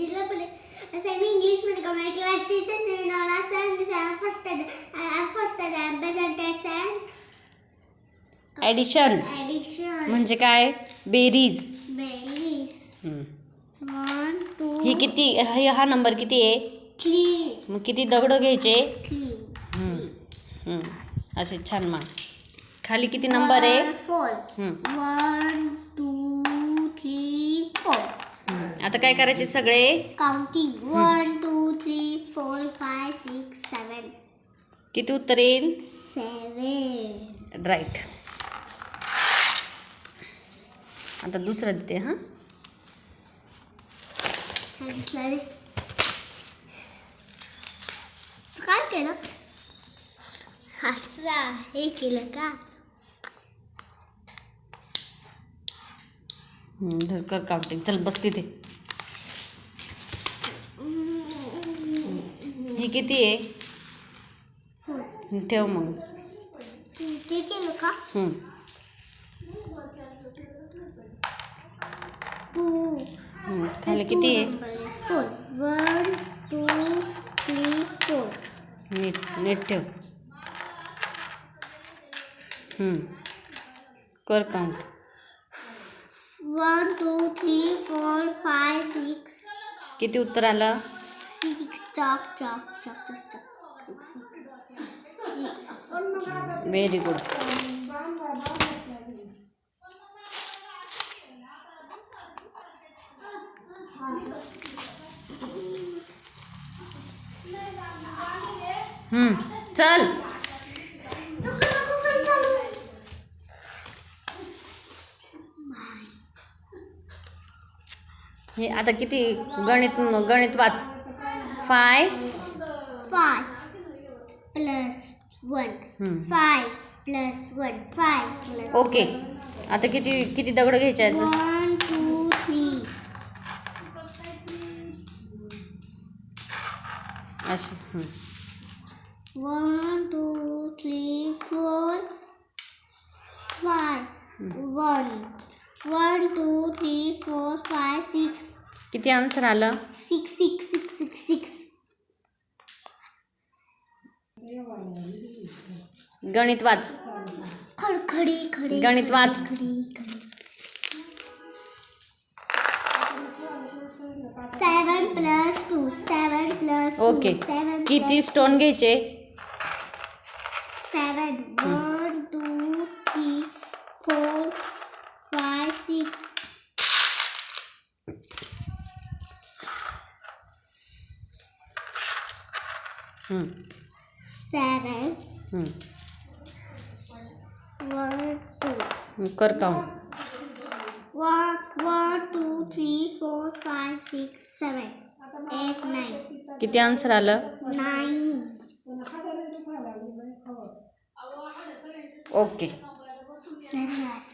जिल्हा पुणे सेमी इंग्लिशमध्ये community class teacher सन first first presentation addition addition म्हणजे काय? बेरीज बेरीज. वन टू ही किती हे हा नंबर किती आहे? थ्री मग किती दगड घ्यायचे. असे छान मा खाली किती नंबर आहे? फोर. One two. आता काय करायचे सगळे? Counting one two three four five six seven किती उत्तर येईल? सेवन राईट आता दुसरं देते हां. तू काय केलं? हसरा. हे केलं का? हम्म, धर कर काउंटिंग चल बस तिथे. हे किती आहे? ठेव मग. खाली किती आहे? One two three four. नीट नीट ठेव. कर count one two three four five six. किती उत्तर आलं? व्हेरी गुड हम्म. चल. हे आता किती गणित गणित वाच. फाय फाय प्लस वन हम्म. Five plus one five plus okay आता किती किती दगड घ्यायचे आहेत? वन टू थ्री असे हम्म. One two three four five one one two three four five six किती आन्सर आलं? Six six six six six गणित वाच. खडखडी खडी गणित वाच. Seven plus two seven plus okay seven किती स्टोन घ्यायचे? Seven one two three four five six हम्म. सेवन हम्म. One two. कर count. One one two three four five six seven eight nine किती आन्सर आलं? नाईन ओके धन्यवाद